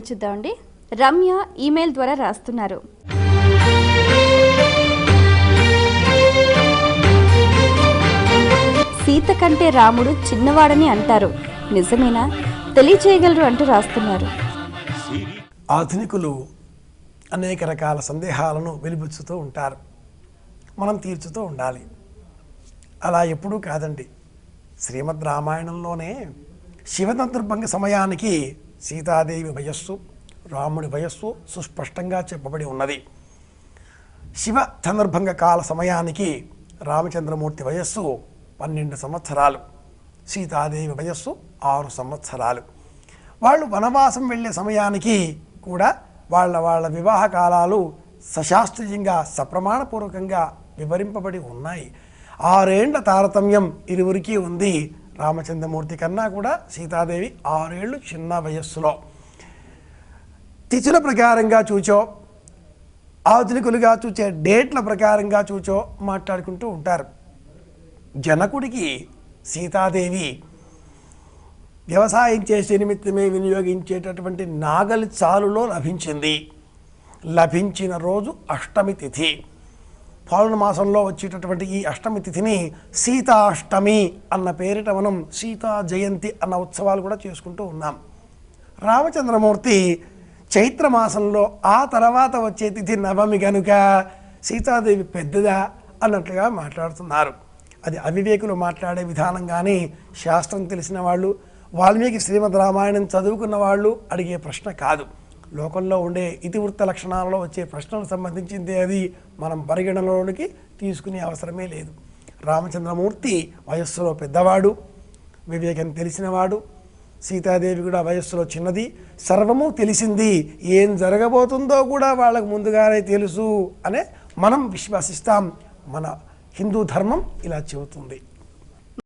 చూద్దామండి. రమ్య ఈమెయిల్ ద్వారా రాస్తున్నారు. సీత కంటే రాముడు చిన్నవాడని అంటారు. నిజమేనా? తెలియచేయగలరు అంటూ రాస్తున్నారు. ఆధునికులు అనేక రకాల సందేహాలను వెలిబుచ్చుతూ ఉంటారు. మనం తీర్చుతూ ఉండాలి. అలా ఎప్పుడూ కాదండి. శ్రీమద్ రామాయణంలోనే శివతంత్రభంగ సమయానికి సీతాదేవి వయస్సు రాముడి వయస్సు సుస్పష్టంగా చెప్పబడి ఉన్నది. శివ చంద్రభంగ కాల సమయానికి రామచంద్రమూర్తి వయస్సు పన్నెండు సంవత్సరాలు సీతాదేవి వయస్సు ఆరు సంవత్సరాలు. వాళ్ళు వనవాసం వెళ్ళే సమయానికి కూడా వాళ్ళ వాళ్ళ వివాహ కాలాలు సశాస్త్రీయంగా సప్రమాణపూర్వకంగా వివరింపబడి ఉన్నాయి. ఆరేండ్ల తారతమ్యం ఇరువురికి ఉంది. రామచంద్రమూర్తి కన్నా కూడా సీతాదేవి ఆరేళ్ళు చిన్న వయస్సులో. తిథుల ప్రకారంగా చూచో ఆధునికులుగా చూచే డేట్ల ప్రకారంగా చూచో మాట్లాడుకుంటూ ఉంటారు. జనకుడికి సీతాదేవి వ్యవసాయం చేసే నిమిత్తమే వినియోగించేటటువంటి నాగలి చాలులో లభించింది. లభించిన రోజు అష్టమి తిథి. పాలన మాసంలో వచ్చేటటువంటి ఈ అష్టమి తిథిని సీతాష్టమి అన్న పేరిట మనం సీతా జయంతి అన్న ఉత్సవాలు కూడా చేసుకుంటూ ఉన్నాం. రామచంద్రమూర్తి చైత్ర మాసంలో ఆ తర్వాత వచ్చే తిథి నవమి కనుక సీతాదేవి పెద్దదా అన్నట్లుగా మాట్లాడుతున్నారు. అది అవివేకులు మాట్లాడే విధానం కానీ శాస్త్రం తెలిసిన వాళ్ళు వాల్మీకి శ్రీమద్ రామాయణం చదువుకున్న వాళ్ళు అడిగే ప్రశ్న కాదు. లోకంలో ఉండే ఇతివృత్త లక్షణాలలో వచ్చే ప్రశ్నలకు సంబంధించింది అది మనం పరిగణనలోనికి తీసుకునే అవసరమే లేదు. రామచంద్రమూర్తి వయస్సులో పెద్దవాడు వివేకం తెలిసినవాడు సీతాదేవి కూడా వయస్సులో చిన్నది. సర్వము తెలిసింది ఏం జరగబోతుందో కూడా వాళ్ళకు ముందుగానే తెలుసు అనే మనం విశ్వసిస్తాం. మన హిందూ ధర్మం ఇలా చెబుతుంది.